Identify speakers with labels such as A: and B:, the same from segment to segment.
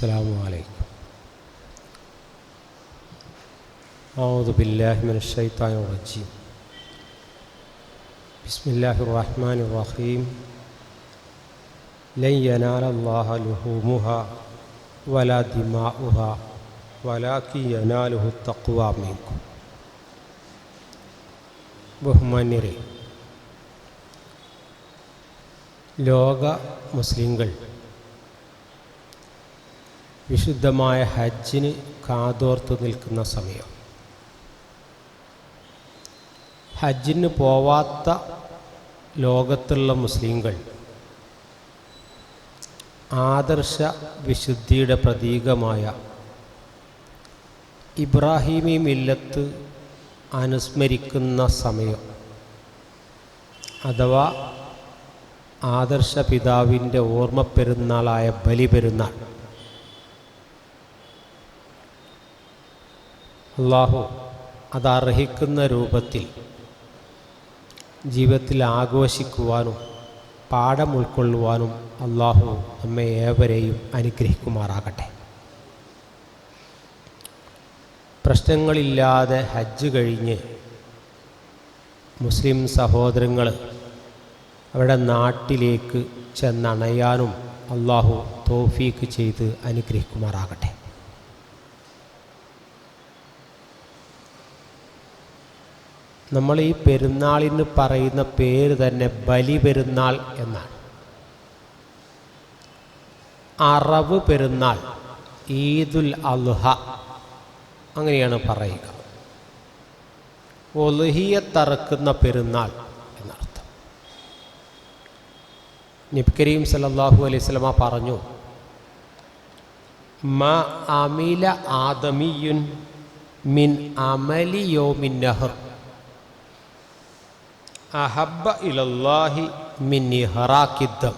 A: السلام عليكم أعوذ بالله من الشيطان الرجيم بسم الله الرحمن الرحيم لن ينال الله لحومها ولا دماؤها ولكن يناله التقوى منكم ബഹുമാന്യരെ ലോക മുസ്ലിങ്ങൾ വിശുദ്ധമായ ഹജ്ജിന് കാതോർത്ത് നിൽക്കുന്ന സമയം. ഹജ്ജിന് പോവാത്ത ലോകത്തുള്ള മുസ്ലിങ്ങൾ ആദർശ വിശുദ്ധിയുടെ പ്രതീകമായ ഇബ്രാഹിമി മില്ലത്ത് അനുസ്മരിക്കുന്ന സമയം അഥവാ ആദർശ പിതാവിന്റെ ഓർമ്മ പെരുന്നാളായ ബലി പെരുന്നാൾ അള്ളാഹു അതർഹിക്കുന്ന രൂപത്തിൽ ജീവിതത്തിൽ ആഘോഷിക്കുവാനും പാഠം ഉൾക്കൊള്ളുവാനും അള്ളാഹു നമ്മെ ഏവരെയും അനുഗ്രഹിക്കുമാറാകട്ടെ. പ്രശ്നങ്ങളില്ലാതെ ഹജ്ജ് കഴിഞ്ഞ് മുസ്ലിം സഹോദരങ്ങൾ അവരുടെ നാട്ടിലേക്ക് ചെന്നണയാനും അള്ളാഹു തോഫീക്ക് ചെയ്ത് അനുഗ്രഹിക്കുമാറാകട്ടെ. നമ്മൾ ഈ പെരുന്നാളിന് പറയുന്ന പേര് തന്നെ ബലി പെരുന്നാൾ എന്നാണ്. അറവ് പെരുന്നാൾ ഈദുൽ അൽഹ അങ്ങനെയാണ് പറയുക. ഒലുഹിയെ തറക്കുന്ന പെരുന്നാൾ എന്നർത്ഥം. നബി കരീം സല്ലല്ലാഹു അലൈഹി സ്വലമ പറഞ്ഞു മ അമില ആദമിയുൻ മിൻ അമലി യോമിൻ നഹർ. അഹബ്ബ ഇലല്ലാഹി മിൻ ഹറാക്കിദ്ധം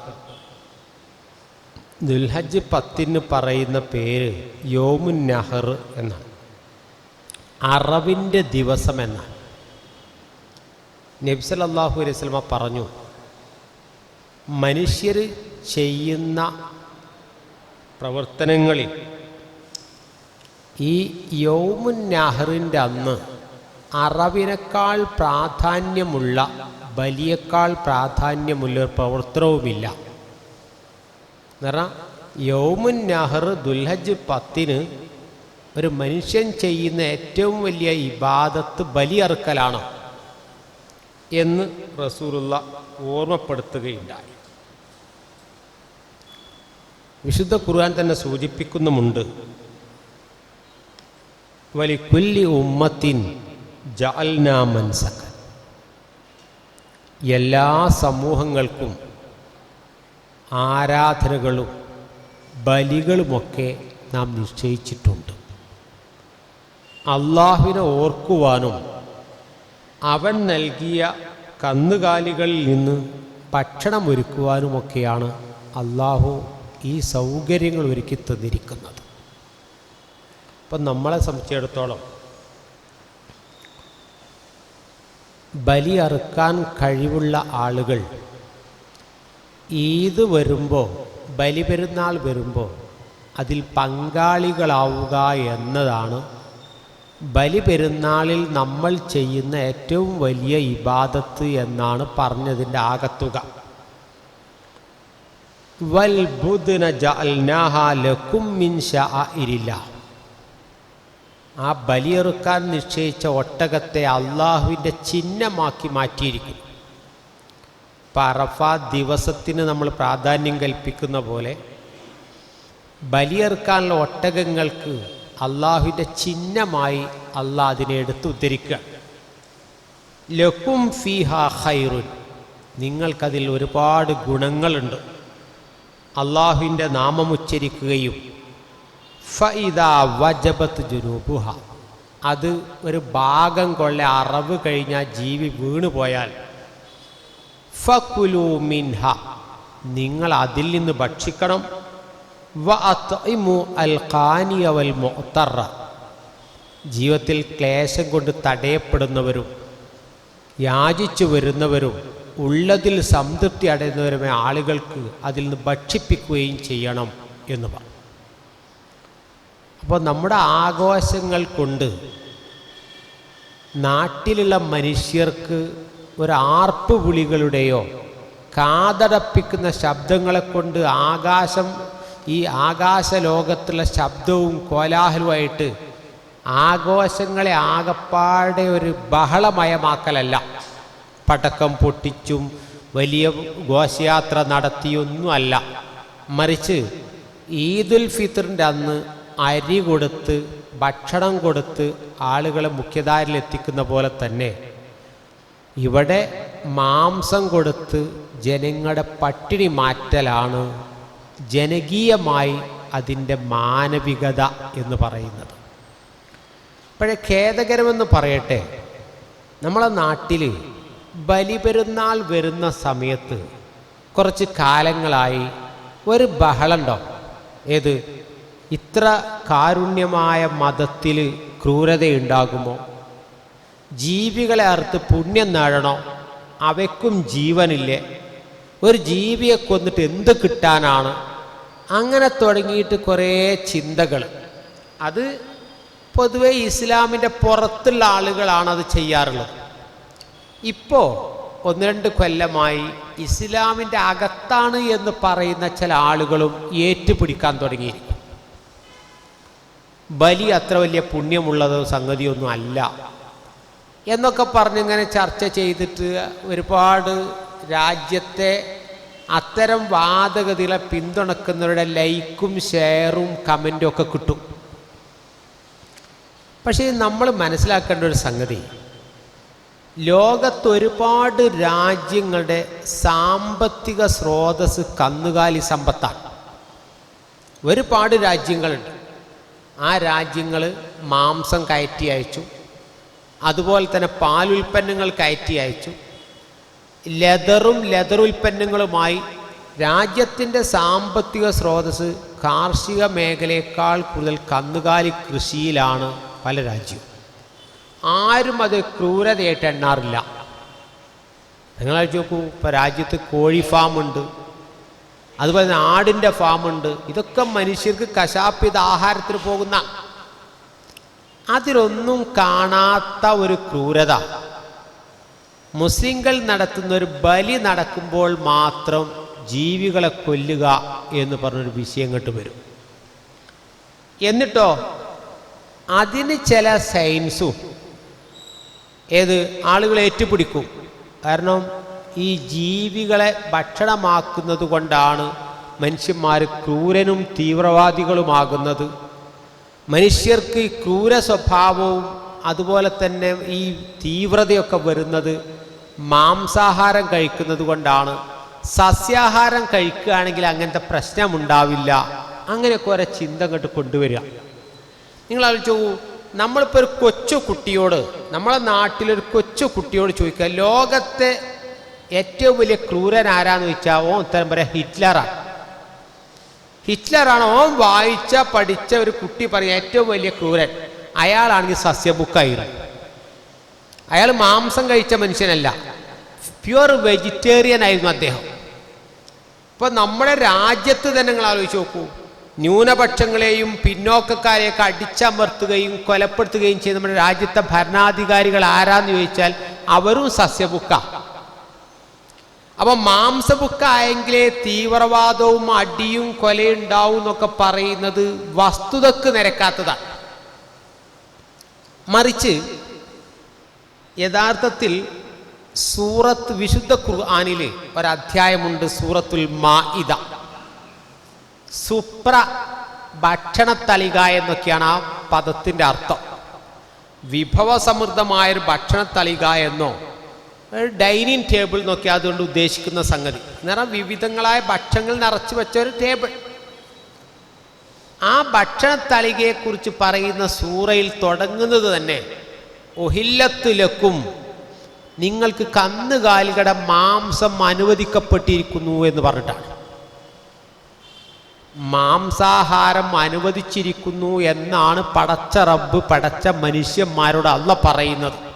A: ദുൽഹജ് പത്തിന് പറയുന്ന പേര് യോമുൻ നഹർ എന്നാണ്. അറവിന്റെ ദിവസം എന്നാണ്. നബ്സലല്ലാഹു അലൈഹി സ്വലമ പറഞ്ഞു മനുഷ്യർ ചെയ്യുന്ന പ്രവർത്തനങ്ങളിൽ ഈ യോമുൻ നഹറിന്റെ അന്ന് അറവിനേക്കാൾ പ്രാധാന്യമുള്ള ബലിയേക്കാൾ പ്രാധാന്യമുള്ള ഒരു പ്രവർത്തനവുമില്ല കാരണം യൗമുൻ നഹർ ദുൽഹജ് പത്തിന് ഒരു മനുഷ്യൻ ചെയ്യുന്ന ഏറ്റവും വലിയ ഇബാദത്ത് ബലിയറുക്കലാണ് എന്ന് റസൂലുള്ള ഓർമ്മപ്പെടുത്തുകയുണ്ടായി. വിശുദ്ധ ഖുർആൻ തന്നെ സൂചിപ്പിക്കുന്നുമുണ്ട്. വലിക്കുല്ലി കുല്ലി ഉമ്മത്തിൻ ജഅൽനാ മൻസക എല്ലാ സമൂഹങ്ങൾക്കും ആരാധനകളും ബലികളുമൊക്കെ നാം നിശ്ചയിച്ചിട്ടുണ്ട്. അള്ളാഹുവിനെ ഓർക്കുവാനും അവൻ നൽകിയ കന്നുകാലികളിൽ നിന്ന് ഭക്ഷണം ഒരുക്കുവാനുമൊക്കെയാണ് അള്ളാഹു ഈ സൗകര്യങ്ങൾ ഒരുക്കി തന്നിരിക്കുന്നത്. അപ്പം നമ്മളെ സംബന്ധിച്ചിടത്തോളം ബലി അറുക്കാൻ കഴിവുള്ള ആളുകൾ. ഈദ് വരുമ്പോൾ ബലി പെരുന്നാൾ വരുമ്പോൾ അതിൽ പങ്കാളികളാവുക എന്നതാണ് ബലി പെരുന്നാളിൽ നമ്മൾ ചെയ്യുന്ന ഏറ്റവും വലിയ ഇബാദത്ത് എന്നാണ് പറഞ്ഞതിന്റെ ആകത്തുക. വൽ ബുദ്ന ജഅൽനാഹ ലക്കും മിൻ ശഅഇരില്ല. ആ ബലിയെറുക്കാൻ നിശ്ചയിച്ച ഒട്ടകത്തെ അള്ളാഹുവിന്റെ ചിഹ്നമാക്കി മാറ്റിയിരിക്കും പറഫ ദിവസത്തിന് നമ്മൾ പ്രാധാന്യം കൽപ്പിക്കുന്ന പോലെ ബലിയെറുക്കാനുള്ള ഒട്ടകങ്ങൾക്ക് അള്ളാഹുവിന്റെ ചിഹ്നമായി അള്ളാഹ് അതിനെ എടുത്ത് ഉദ്ധരിക്കുക. ലക്കും ഫിഹ ഹൈറുൻ നിങ്ങൾക്കതിൽ ഒരുപാട് ഗുണങ്ങളുണ്ട്. അള്ളാഹുവിന്റെ നാമം ഉച്ചരിക്കുകയും ഫൈദ വജബത്ത് ജുനൂബുഹ. അത് ഒരു ഭാഗം കൊള്ള അറവ് കഴിഞ്ഞാൽ ജീവി വീണു പോയാൽ. ഫക്കുലു മിൻഹ. നിങ്ങൾ അതിൽ നിന്ന് ഭക്ഷിക്കണം. വ അത്ഇമു അൽ ഖാനിയ വൽ ജീവിതത്തിൽ ക്ലേശം കൊണ്ട് തടയപ്പെടുന്നവരും യാചിച്ചു വരുന്നവരും ഉള്ളതിൽ സംതൃപ്തി അടയുന്നവരുമായ ആളുകൾക്ക് അതിൽ നിന്ന് ഭക്ഷിപ്പിക്കുകയും ചെയ്യണം എന്ന് പറഞ്ഞു അപ്പോൾ നമ്മുടെ ആഘോഷങ്ങൾ കൊണ്ട് നാട്ടിലുള്ള മനുഷ്യർക്ക് ഒരു ആർപ്പ് കാതടപ്പിക്കുന്ന ശബ്ദങ്ങളെ കൊണ്ട് ആകാശം ഈ ആകാശ ലോകത്തുള്ള ശബ്ദവും കോലാഹലവുമായിട്ട് ആഘോഷങ്ങളെ ആകപ്പാടെ ഒരു ബഹളമയമാക്കലല്ല. പടക്കം പൊട്ടിച്ചും വലിയ ഘോഷയാത്ര നടത്തിയൊന്നുമല്ല. മറിച്ച് ഈദുൽ ഫിത്തറിന്റെ അന്ന് അരി കൊടുത്ത് ഭക്ഷണം കൊടുത്ത് ആളുകളെ മുഖ്യധാരയിൽ എത്തിക്കുന്ന പോലെ തന്നെ ഇവിടെ മാംസം കൊടുത്ത് ജനങ്ങളുടെ പട്ടിണി മാറ്റലാണ് ജനകീയമായി അതിന്റെ മാനവികത എന്ന് പറയുന്നത്. അപ്പോഴേ ഖേദകരമെന്ന് പറയട്ടെ. നമ്മളെ നാട്ടിൽ ബലിപെരുന്നാൾ വരുന്ന സമയത്ത് കുറച്ച് കാലങ്ങളായി ഒരു ബഹളുണ്ടോ ഏത്? ഇത്ര കാരുണ്യമായ മതത്തിൽ ക്രൂരതയുണ്ടാകുമോ? ജീവികളെ അറുത്ത് പുണ്യം നേടണോ? അവയ്ക്കും ജീവനില്ലേ? ഒരു ജീവിയെ കൊന്നിട്ട് എന്ത് കിട്ടാനാണ്? അങ്ങനെ തുടങ്ങിയിട്ട് കുറേ ചിന്തകൾ. അത് പൊതുവെ ഇസ്ലാമിന്റെ പുറത്തുള്ള ആളുകളാണ് അത് ചെയ്യാറുള്ളത്. ഇപ്പോൾ ഒന്ന് രണ്ട് കൊല്ലമായി ഇസ്ലാമിന്റെ അകത്താണ് എന്ന് പറയുന്ന ചില ആളുകളും ഏറ്റുപിടിക്കാൻ തുടങ്ങിയിരിക്കും ബലി അത്ര വലിയ പുണ്യമുള്ളത് സംഗതിയൊന്നും അല്ല. എന്നൊക്കെ പറഞ്ഞിങ്ങനെ ചർച്ച ചെയ്തിട്ട് ഒരുപാട് രാജ്യത്തെ അത്തരം വാദഗതികളെ പിന്തുണക്കുന്നവരുടെ ലൈക്കും ഷെയറും കമന്റും ഒക്കെ കിട്ടും. പക്ഷേ നമ്മൾ മനസ്സിലാക്കേണ്ട ഒരു സംഗതി. ലോകത്തൊരുപാട് രാജ്യങ്ങളുടെ സാമ്പത്തിക സ്രോതസ് കന്നുകാലി സമ്പത്താണ്. ഒരുപാട് രാജ്യങ്ങളുണ്ട്. ആ രാജ്യങ്ങൾ മാംസം കയറ്റി അയച്ചു. അതുപോലെ തന്നെ പാലുൽപ്പന്നങ്ങൾ കയറ്റി അയച്ചു. ലെതറും ലെതർ ഉൽപ്പന്നങ്ങളുമായി രാജ്യത്തിന്റെ സാമ്പത്തിക സ്രോതസ് കാർഷിക മേഖലയേക്കാൾ കൂടുതൽ കന്നുകാലി കൃഷിയിലാണ് പല രാജ്യവും. ആരും അത് ക്രൂരതയായിട്ട് എണ്ണാറില്ല നിങ്ങൾ നോക്കൂ ഇപ്പോൾ രാജ്യത്ത് കോഴി ഫാമുണ്ട്. അതുപോലെ തന്നെ ആടിന്റെ ഫാമുണ്ട്. ഇതൊക്കെ മനുഷ്യർക്ക് കശാപ്പിത ആഹാരത്തിന് പോകുന്ന അതിലൊന്നും കാണാത്ത ഒരു ക്രൂരത. മുസ്ലിങ്ങൾ നടത്തുന്ന ഒരു ബലി നടക്കുമ്പോൾ മാത്രം ജീവികളെ കൊല്ലുക എന്ന് പറഞ്ഞൊരു വിഷയം ഇങ്ങോട്ട് വരും. എന്നിട്ടോ? അതിന് ചില സയൻസും. ഏത്? ആളുകളെ ഏറ്റുപിടിക്കും. കാരണം ഈ ജീവികളെ ഭക്ഷണമാക്കുന്നത് കൊണ്ടാണ് മനുഷ്യന്മാർ ക്രൂരനും തീവ്രവാദികളുമാകുന്നത്. മനുഷ്യർക്ക് ഈ ക്രൂര സ്വഭാവവും അതുപോലെ തന്നെ ഈ തീവ്രതയൊക്കെ വരുന്നത് മാംസാഹാരം കഴിക്കുന്നത് കൊണ്ടാണ്. സസ്യാഹാരം കഴിക്കുകയാണെങ്കിൽ അങ്ങനത്തെ പ്രശ്നമുണ്ടാവില്ല. അങ്ങനെയൊക്കെ ഓരോ ചിന്ത അങ്ങോട്ട് കൊണ്ടുവരിക. നിങ്ങൾ ആലോചിച്ചു നമ്മളിപ്പോൾ ഒരു കൊച്ചു കുട്ടിയോട് നമ്മളെ നാട്ടിലൊരു കൊച്ചു കുട്ടിയോട് ചോദിക്കുക ലോകത്തെ ഏറ്റവും വലിയ ക്രൂരൻ ആരാന്ന് വെച്ചാൽ ഓൻ ഉത്തരം പറയാം ഹിറ്റ്ലറാണ് ഹിറ്റ്ലറാണ് ഓൻ വായിച്ച പഠിച്ച ഒരു കുട്ടി പറയും ഏറ്റവും വലിയ ക്രൂരൻ. അയാളാണെങ്കിൽ സസ്യബുക്കായിരുന്നു അയാൾ മാംസം കഴിച്ച മനുഷ്യനല്ല. പ്യുവർ വെജിറ്റേറിയൻ ആയിരുന്നു അദ്ദേഹം. ഇപ്പൊ നമ്മുടെ രാജ്യത്ത് തന്നെ നിങ്ങൾ ആലോചിച്ച് നോക്കൂ. ന്യൂനപക്ഷങ്ങളെയും പിന്നോക്കക്കാരെയൊക്കെ അടിച്ചമർത്തുകയും കൊലപ്പെടുത്തുകയും ചെയ്യുന്ന നമ്മുടെ രാജ്യത്തെ ഭരണാധികാരികൾ ആരാന്ന് ചോദിച്ചാൽ അവരും സസ്യബുക്ക. അപ്പൊ മാംസബുക്കായെങ്കിലേ തീവ്രവാദവും അടിയും കൊലയും ഉണ്ടാവും എന്നൊക്കെ പറയുന്നത് വസ്തുതക്ക് നിരക്കാത്തതാണ് മറിച്ച് യഥാർത്ഥത്തിൽ സൂറത്ത് വിശുദ്ധ ഖുർആാനിൽ ഒരധ്യായമുണ്ട് സൂറത്തുൽ മാഇദ. സുപ്ര ഭക്ഷണത്തളിക എന്നൊക്കെയാണ് ആ പദത്തിന്റെ അർത്ഥം. വിഭവസമൃദ്ധമായൊരു ഭക്ഷണത്തളിക എന്നോ ഡൈനിങ് ടേബിൾ എന്നൊക്കെ അതുകൊണ്ട് ഉദ്ദേശിക്കുന്ന സംഗതി. നിറം വിവിധങ്ങളായ ഭക്ഷണങ്ങൾ നിറച്ചു വെച്ച ഒരു ടേബിൾ. ആ ഭക്ഷണത്തളികയെക്കുറിച്ച് പറയുന്ന സൂറയിൽ തുടങ്ങുന്നത് തന്നെ ഒഹില്ലത്തിലക്കും നിങ്ങൾക്ക് കന്നുകാലികളുടെ മാംസം അനുവദിക്കപ്പെട്ടിരിക്കുന്നു എന്ന് പറഞ്ഞിട്ടാണ്. മാംസാഹാരം അനുവദിച്ചിരിക്കുന്നു എന്നാണ് പടച്ച റബ്ബ് പടച്ച മനുഷ്യന്മാരോട് അല്ല പറയുന്നത്.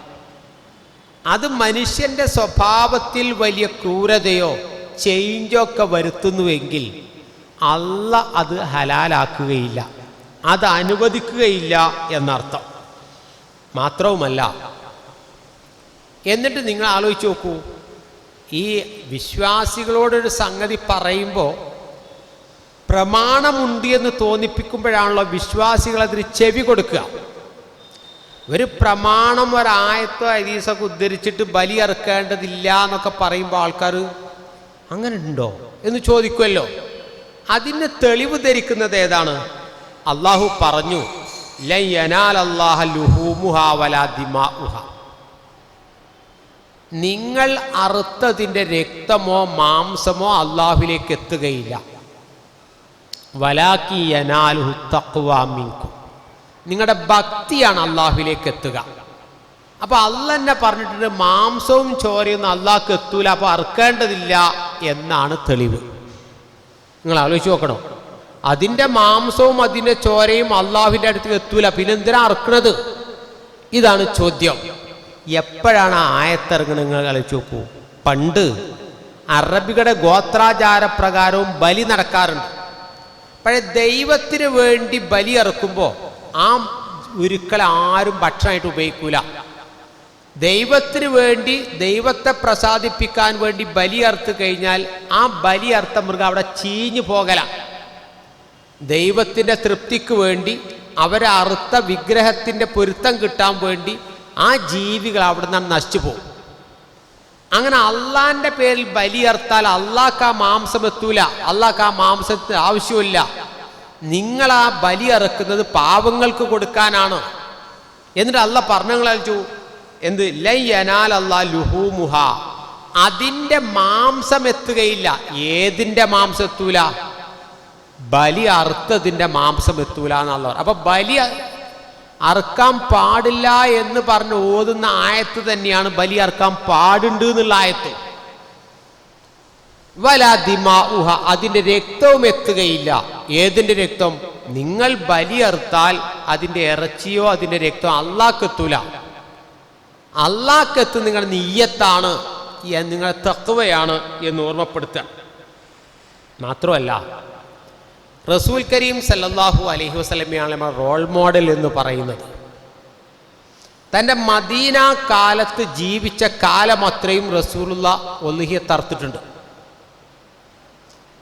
A: അത് മനുഷ്യന്റെ സ്വഭാവത്തിൽ വലിയ ക്രൂരതയോ ചേഞ്ചോ ഒക്കെ വരുത്തുന്നുവെങ്കിൽ അല്ല അത് ഹലാലാക്കുകയില്ല. അത് അനുവദിക്കുകയില്ല എന്നർത്ഥം. മാത്രവുമല്ല എന്നിട്ട് നിങ്ങൾ ആലോചിച്ച് നോക്കൂ. ഈ വിശ്വാസികളോടൊരു സംഗതി പറയുമ്പോൾ പ്രമാണമുണ്ട് എന്ന് തോന്നിപ്പിക്കുമ്പോഴാണല്ലോ വിശ്വാസികൾ അതിന് ചെവി കൊടുക്കുക. ഒരു പ്രമാണം ഒരായത്തോ ഹദീസൊക്കെ ഉദ്ധരിച്ചിട്ട് ബലി ഇറക്കേണ്ടതില്ല എന്നൊക്കെ പറയുമ്പോൾ ആൾക്കാർ അങ്ങനെ ഉണ്ടോ എന്ന് ചോദിക്കുമല്ലോ അതിന് തെളിവ് ധരിക്കുന്നത് ഏതാണ്? അള്ളാഹു പറഞ്ഞു. നിങ്ങൾ അറുത്തതിന്റെ രക്തമോ മാംസമോ അള്ളാഹുലേക്ക് എത്തുകയില്ല. വലാക്കി യനാലുഹു തക്കുവാമിക്കും നിങ്ങളുടെ ഭക്തിയാണ് അള്ളാഹുവിലേക്ക് എത്തുക. അപ്പൊ അല്ല തന്നെ പറഞ്ഞിട്ടുണ്ട് മാംസവും ചോരയൊന്നും അള്ളാഹ്ക്ക് എത്തൂല അപ്പൊ അറുക്കേണ്ടതില്ല എന്നാണ് തെളിവ്. നിങ്ങൾ ആലോചിച്ച് നോക്കണം? അതിന്റെ മാംസവും അതിന്റെ ചോരയും അള്ളാഹുവിന്റെ അടുത്ത് എത്തൂല പിന്നെ എന്തിനാ അറുക്കണത്? ഇതാണ് ചോദ്യം. എപ്പോഴാണ് ആയത്തിറങ്ങണ നിങ്ങൾ കളിച്ചു നോക്കൂ. പണ്ട് അറബികളുടെ ഗോത്രാചാര പ്രകാരവും ബലി നടക്കാറുണ്ട്. പഴയ ദൈവത്തിന് വേണ്ടി ബലി ഇറക്കുമ്പോൾ ആ ഉരുക്കൽ ആരും ഭക്ഷണമായിട്ട് ഉപയോഗിക്കൂല. ദൈവത്തിന് വേണ്ടി ദൈവത്തെ പ്രസാദിപ്പിക്കാൻ വേണ്ടി ബലി അർത്ത് കഴിഞ്ഞാൽ ആ ബലി അർത്ഥ മൃഗം അവിടെ ചീഞ്ഞു പോകല. ദൈവത്തിന്റെ തൃപ്തിക്ക് വേണ്ടി അവരെ അറുത്ത വിഗ്രഹത്തിന്റെ പൊരുത്തം കിട്ടാൻ വേണ്ടി ആ ജീവികൾ അവിടെ നിന്ന് നശിച്ചു പോകും. അങ്ങനെ അള്ളാന്റെ പേരിൽ ബലിയർത്താൽ അള്ളാക്ക് ആ മാംസം എത്തൂല. അള്ളാക്ക് ആ മാംസത്തിന് ആവശ്യമില്ല. നിങ്ങൾ ആ ബലി ഇറക്കുന്നത് പാവങ്ങൾക്ക് കൊടുക്കാനാണ്. എന്നിട്ട് അല്ല പറഞ്ഞു എന്ത്? ലയ്യനാൽ അല്ലാ ലുഹൂമുഹ. അതിന്റെ മാംസം എത്തുകയില്ല. ഏതിന്റെ മാംസം എത്തൂല? ബലി അറുത്തതിന്റെ മാംസം എത്തൂല എന്നുള്ള അപ്പൊ ബലി അറുക്കാൻ പാടില്ല എന്ന് പറഞ്ഞ് ഓതുന്ന ആയത്ത് തന്നെയാണ് ബലി അറുക്കാൻ പാടുണ്ട് എന്നുള്ള ആയത്ത്. വലാദിമാ ഉഹ അതിന്റെ രക്തവും എത്തുകയില്ല. ഏതിന്റെ രക്തം? നിങ്ങൾ ബലിയർത്താൽ അതിന്റെ ഇറച്ചിയോ അതിന്റെ രക്തമോ അള്ളാഹ്ക്കെത്തൂല അള്ളാഹ്ക്കെത്ത് നിങ്ങളുടെ നീയത്താണ് നിങ്ങളെ തത്വയാണ് എന്ന് ഓർമ്മപ്പെടുത്തുക. മാത്രമല്ല റസൂൽ കരീം സല്ലാഹു അലഹി വസ്ലമിയാണ് നമ്മുടെ റോൾ മോഡൽ എന്ന് പറയുന്നത്. തന്റെ മദീന കാലത്ത് ജീവിച്ച കാലം അത്രയും റസൂലുള്ള ഒലുഹിയെ തർത്തിട്ടുണ്ട്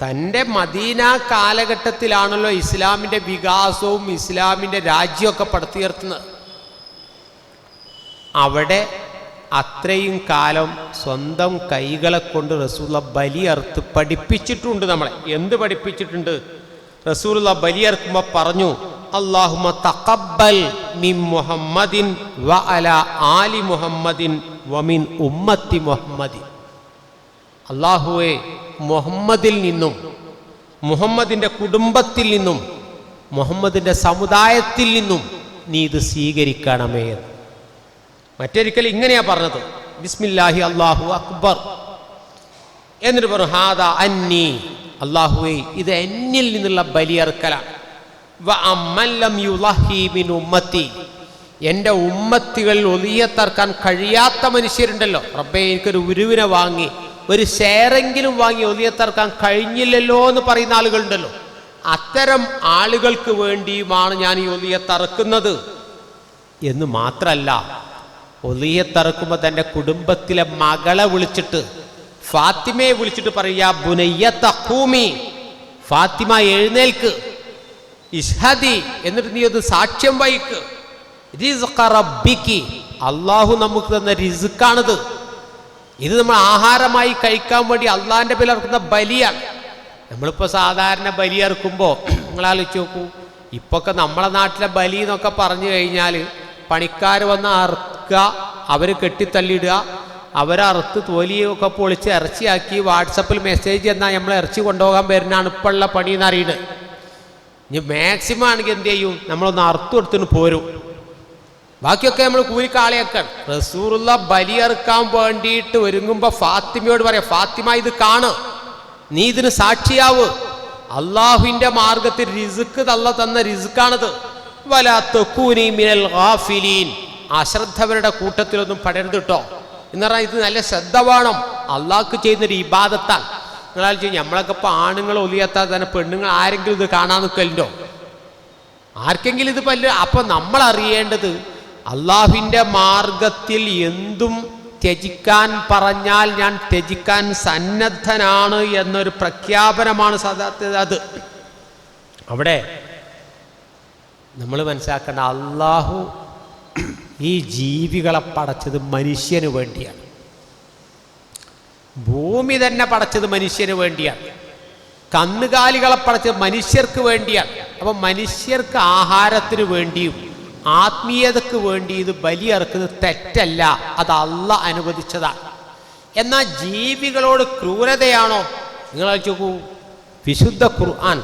A: തന്റെ മദീന കാലഘട്ടത്തിലാണല്ലോ ഇസ്ലാമിന്റെ വികാസവും ഇസ്ലാമിന്റെ രാജ്യമൊക്കെ പടുത്തുയർത്തുന്നത്. അവിടെ അത്രയും കാലം സ്വന്തം കൈകളെ കൊണ്ട് റസൂല ബലിയർത്ത് പഠിപ്പിച്ചിട്ടുണ്ട് നമ്മളെ. എന്ത് പഠിപ്പിച്ചിട്ടുണ്ട്? റസൂല ബലിയർക്കുമ്പോൾ പറഞ്ഞു അള്ളാഹുമ തഖബ്ബൽ മിൻ മുഹമ്മദിൻ വ അല ആലി മുഹമ്മദിൻ വമിൻ ഉമ്മത്തി മുഹമ്മദിൻ. അള്ളാഹുവെ മുഹമ്മദിൽ നിന്നും മുഹമ്മദിന്റെ കുടുംബത്തിൽ നിന്നും മുഹമ്മദിന്റെ സമുദായത്തിൽ നിന്നും നീ ഇത് സ്വീകരിക്കണമേ എന്ന്. മറ്റൊരിക്കൽ ഇങ്ങനെയാ പറഞ്ഞത്. ബിസ്മില്ലാഹി അള്ളാഹു അക്ബർ. എന്നിട്ട് പറഞ്ഞു ഹാദ അന്നി. അള്ളാഹുവേ ഇത് എന്നിൽ നിന്നുള്ള ബലിയർക്കലാണ്. ഉമ്മത്തികളിൽ എന്റെ ഉമ്മത്തികൾ ഒലിയത്തർക്കാൻ കഴിയാത്ത മനുഷ്യരുണ്ടല്ലോ. റബ്ബെ എനിക്കൊരു ഉരുവിനെ വാങ്ങി. ഒരു ഷെയറെങ്കിലും വാങ്ങി ഒലിയത്തർക്കാൻ കഴിഞ്ഞില്ലല്ലോ എന്ന് പറയുന്ന ആളുകളുണ്ടല്ലോ. അത്തരം ആളുകൾക്ക് വേണ്ടിയുമാണ് ഞാൻ ഈ ഒലിയത്തറക്കുന്നത് എന്ന് മാത്രമല്ല ഒലിയത്തറക്കുമ്പോൾ തന്റെ കുടുംബത്തിലെ മകളെ വിളിച്ചിട്ട് ഫാത്തിമയെ വിളിച്ചിട്ട് പറയുക ബുനയ്യ തൂമി ഫാത്തിമ എഴുന്നേൽക്ക് ഇഷ്ഹദി എന്നിട്ട് നീ അത് സാക്ഷ്യം വഹിക്ക്. അള്ളാഹു നമുക്ക് തന്ന റിസുക്കാണിത്. ഇത് നമ്മൾ ആഹാരമായി കഴിക്കാൻ വേണ്ടി അള്ളാഹിന്റെ പേരിൽ ഇറക്കുന്ന ബലിയാണ്. നമ്മളിപ്പോൾ സാധാരണ ബലി ഇറക്കുമ്പോൾ നിങ്ങൾ ആലോചിച്ച് നോക്കൂ. ഇപ്പൊക്കെ നമ്മളെ നാട്ടിലെ ബലി എന്നൊക്കെ പറഞ്ഞു കഴിഞ്ഞാൽ പണിക്കാർ വന്ന് അറുക്കുക അവർ കെട്ടിത്തള്ളിയിടുക അവരറുത്ത് തോലിയൊക്കെ പൊളിച്ച് ഇറച്ചിയാക്കി വാട്സപ്പിൽ മെസ്സേജ് എന്നാൽ നമ്മൾ ഇറച്ചി കൊണ്ടുപോകാൻ വരുന്നതാണ് ഇപ്പോഴുള്ള പണി എന്നറിയുന്നത് ഇനി മാക്സിമം ആണെങ്കിൽ എന്ത് ചെയ്യും? നമ്മളൊന്ന് അറുത്തു കൊടുത്തിന് പോരും. ബാക്കിയൊക്കെ നമ്മൾ കൂലിക്കാളെയൊക്കെയാണ് റസൂറുള്ള ബലിയറുക്കാൻ വേണ്ടിയിട്ട് ഒരുങ്ങുമ്പോൾ ഫാത്തിമയോട് പറയാം ഫാത്തിമ ഇത് കാണ്. നീ ഇതിന് സാക്ഷിയാവ്. അള്ളാഹുവിന്റെ മാർഗത്തിൽ റിസുക്ക് തള്ള തന്ന റിസുക്കാണത് മിനൽ അശ്രദ്ധവരുടെ കൂട്ടത്തിലൊന്നും പടരുത് കേട്ടോ എന്ന് പറഞ്ഞാൽ ഇത് നല്ല ശ്രദ്ധ വേണം. അള്ളാഹ്ക്ക് ചെയ്യുന്നൊരു ഇബാദത്താൽ നിങ്ങളാൽ ചെയ്യും നമ്മളൊക്കെ ഇപ്പോൾ ആണുങ്ങൾ ഒലിയാത്താൽ തന്നെ പെണ്ണുങ്ങൾ ആരെങ്കിലും ഇത് കാണാൻ നിൽക്കലുണ്ടോ ആർക്കെങ്കിലും ഇത് പല്ല അപ്പൊ നമ്മൾ അറിയേണ്ടത് അള്ളാഹുവിന്റെ മാർഗത്തിൽ എന്തും ത്യജിക്കാൻ പറഞ്ഞാൽ ഞാൻ ത്യജിക്കാൻ സന്നദ്ധനാണ് എന്നൊരു പ്രഖ്യാപനമാണ് സദാ അത്. അവിടെ നമ്മൾ മനസ്സിലാക്കേണ്ട അള്ളാഹു ഈ ജീവികളെ പടച്ചത് മനുഷ്യന് വേണ്ടിയാണ്. ഭൂമി തന്നെ പടച്ചത് മനുഷ്യന് വേണ്ടിയാണ്. കന്നുകാലികളെ പടച്ചത് മനുഷ്യർക്ക് വേണ്ടിയാണ്. അപ്പം മനുഷ്യർക്ക് ആഹാരത്തിന് വേണ്ടിയും ആത്മീയതക്ക് വേണ്ടി ഇത് ബലിയിറക്കുന്നത് തെറ്റല്ല. അത് അല്ല അനുവദിച്ചതാണ്. എന്നാൽ ജീവികളോട് ക്രൂരതയാണോ? നിങ്ങൾ നോക്കൂ. വിശുദ്ധ ഖുർആൻ.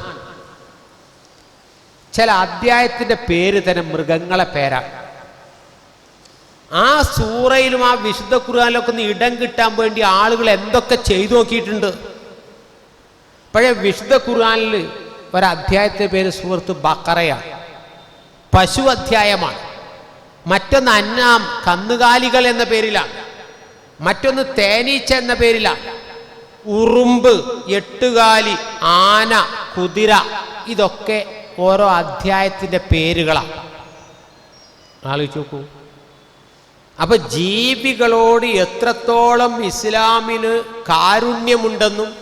A: ചില അധ്യായത്തിന്റെ പേര് തന്നെ മൃഗങ്ങളെ പേരാണ്. ആ സൂറയിലും ആ വിശുദ്ധ ഖുർആാനിലൊക്കെ ഒന്ന് ഇടം കിട്ടാൻ വേണ്ടി ആളുകൾ എന്തൊക്കെ ചെയ്തു നോക്കിയിട്ടുണ്ട്. പഴയ വിശുദ്ധ ഖുർആാനിൽ ഒരധ്യായത്തിന്റെ പേര് സുഹൃത്ത് ബക്കറയാണ്. പശു അധ്യായമാണ് മറ്റൊന്ന് അന്നാം കന്നുകാലികൾ എന്ന പേരിലാണ്. മറ്റൊന്ന് തേനീച്ച എന്ന പേരിലാണ്. ഉറുമ്പ് എട്ടുകാലി ആന കുതിര ഇതൊക്കെ ഓരോ അധ്യായത്തിന്റെ പേരുകളാണ്. ആലോചിച്ച് നോക്കൂ. അപ്പൊ ജീവികളോട് എത്രത്തോളം ഇസ്ലാമിന് കാരുണ്യമുണ്ടെന്നും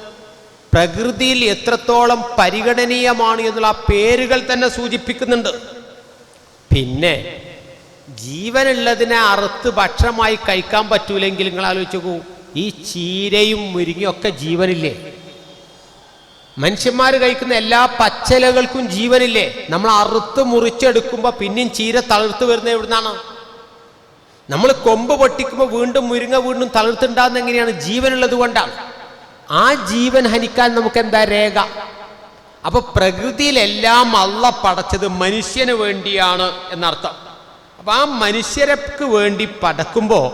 A: പ്രകൃതിയിൽ എത്രത്തോളം പരിഗണനീയമാണ് എന്നുള്ള ആ പേരുകൾ തന്നെ സൂചിപ്പിക്കുന്നുണ്ട്. പിന്നെ ജീവനുള്ളതിനെ അറുത്ത് ഭക്ഷണമായി കഴിക്കാൻ പറ്റൂലെങ്കിൽ നിങ്ങൾ ആലോചിച്ചു ഈ ചീരയും മുരിങ്ങയും ഒക്കെ ജീവനില്ലേ? മനുഷ്യന്മാർ കഴിക്കുന്ന എല്ലാ പച്ചലകൾക്കും ജീവനില്ലേ? നമ്മൾ അറുത്ത് മുറിച്ചെടുക്കുമ്പോൾ പിന്നെയും ചീര തളിർത്ത് വരുന്നത് എവിടുന്നാണ്? നമ്മൾ കൊമ്പ് പൊട്ടിക്കുമ്പോൾ വീണ്ടും മുരിങ്ങ വീണ്ടും തളിർത്തുണ്ടാകുന്ന എങ്ങനെയാണ്? ജീവനുള്ളത് കൊണ്ടാണ്. ആ ജീവൻ ഹനിക്കാൻ നമുക്ക് എന്താ രേഖ? അപ്പൊ പ്രകൃതിയിലെല്ലാം അള്ള പടച്ചത് മനുഷ്യന് വേണ്ടിയാണ് എന്നർത്ഥം. അപ്പൊ ആ മനുഷ്യർക്ക് വേണ്ടി പടക്കുമ്പോൾ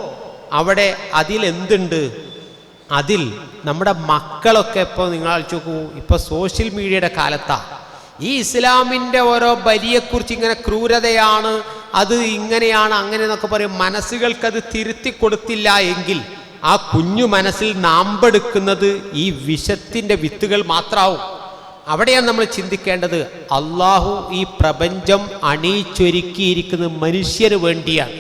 A: അവിടെ അതിലെന്തുണ്ട് അതിൽ നമ്മുടെ മക്കളൊക്കെ ഇപ്പോൾ നിങ്ങൾ നോക്കൂ ഇപ്പോൾ സോഷ്യൽ മീഡിയയുടെ കാലത്താ. ഈ ഇസ്ലാമിന്റെ ഓരോ ബലിയെക്കുറിച്ച് ഇങ്ങനെ ക്രൂരതയാണ് അത് ഇങ്ങനെയാണ് അങ്ങനെ എന്നൊക്കെ പറയും. മനസ്സുകൾക്കത് തിരുത്തി കൊടുത്തില്ല എങ്കിൽ ആ കുഞ്ഞു മനസ്സിൽ നാമ്പെടുക്കുന്നത് ഈ വിഷത്തിന്റെ വിത്തുകൾ മാത്രമാവും അവിടെയാണ് നമ്മൾ ചിന്തിക്കേണ്ടത്. അള്ളാഹു ഈ പ്രപഞ്ചം അണിയിച്ചൊരുക്കിയിരിക്കുന്നത് മനുഷ്യന് വേണ്ടിയാണ്.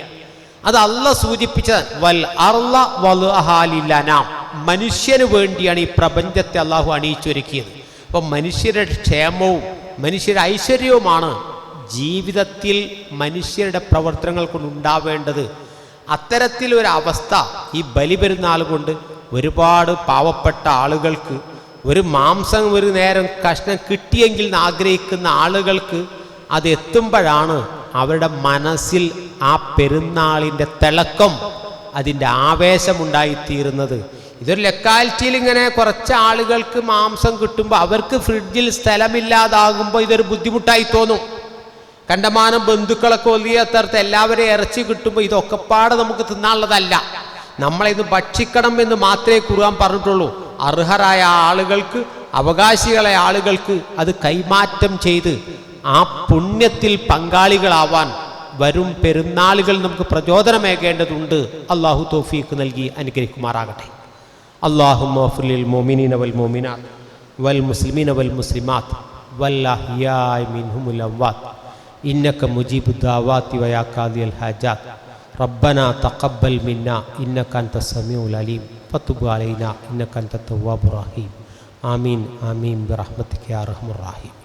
A: അത് അല്ല സൂചിപ്പിച്ച വൽ അർള വൽഹാലില്ലനാം മനുഷ്യന് വേണ്ടിയാണ് ഈ പ്രപഞ്ചത്തെ അള്ളാഹു അണിയിച്ചൊരുക്കിയത്. അപ്പം മനുഷ്യരുടെ ക്ഷേമവും മനുഷ്യരുടെ ഐശ്വര്യവുമാണ് ജീവിതത്തിൽ മനുഷ്യരുടെ പ്രവർത്തനങ്ങൾ കൊണ്ട് ഉണ്ടാവേണ്ടത്. അത്തരത്തിലൊരവസ്ഥ ഈ ബലിപെരുന്നാൾ കൊണ്ട് ഒരുപാട് പാവപ്പെട്ട ആളുകൾക്ക് ഒരു മാംസം ഒരു നേരം കഷ്ണം കിട്ടിയെങ്കിൽ ആഗ്രഹിക്കുന്ന ആളുകൾക്ക് അത് എത്തുമ്പോഴാണ് അവരുടെ മനസ്സിൽ ആ പെരുന്നാളിന്റെ തിളക്കം അതിന്റെ ആവേശമുണ്ടായിത്തീരുന്നത്. ഇതൊരു ലക്കാലിറ്റിയിൽ ഇങ്ങനെ കുറച്ച് ആളുകൾക്ക് മാംസം കിട്ടുമ്പോൾ അവർക്ക് ഫ്രിഡ്ജിൽ സ്ഥലമില്ലാതാകുമ്പോൾ ഇതൊരു ബുദ്ധിമുട്ടായി തോന്നും. കണ്ടമാനം ബന്ധുക്കളൊക്കെ ഒലിയത്തർത്ത് എല്ലാവരെയും ഇറച്ചി കിട്ടുമ്പോൾ ഇതൊക്കെ പാടെ നമുക്ക് തിന്നാനുള്ളതല്ല. നമ്മളെ ഇത് ഭക്ഷിക്കണം എന്ന് മാത്രമേ കുറുവാൻ പറഞ്ഞിട്ടുള്ളൂ. അർഹരായ ആളുകൾക്ക് അവകാശികളായ ആളുകൾക്ക് അത് കൈമാറ്റം ചെയ്ത് ആ പുണ്യത്തിൽ പങ്കാളികളാവാൻ വരും പെരുന്നാളുകൾ നമുക്ക് പ്രചോദനമേകേണ്ടതുണ്ട് അള്ളാഹു തോഫീക്ക് നൽകി അനുഗ്രഹിക്കുമാറാകട്ടെ അള്ളാഹു മോഫുലിൽ മോമിനീന വൽ മോമിനാത്ത് വൽ മുസ്ലിമീന വൽ മുസ്ലിമാത്ത് വല്ലഹിയായ് മിൻഹുമുൽ അവ്വാത്ത് إنك مجيب الدعوات ويا قاضي الحاجات ربنا تقبل منا إنك أنت السميع العليم فتب علينا إنك أنت التواب الرحيم. آمين آمين برحمتك يا أرحم الراحمين.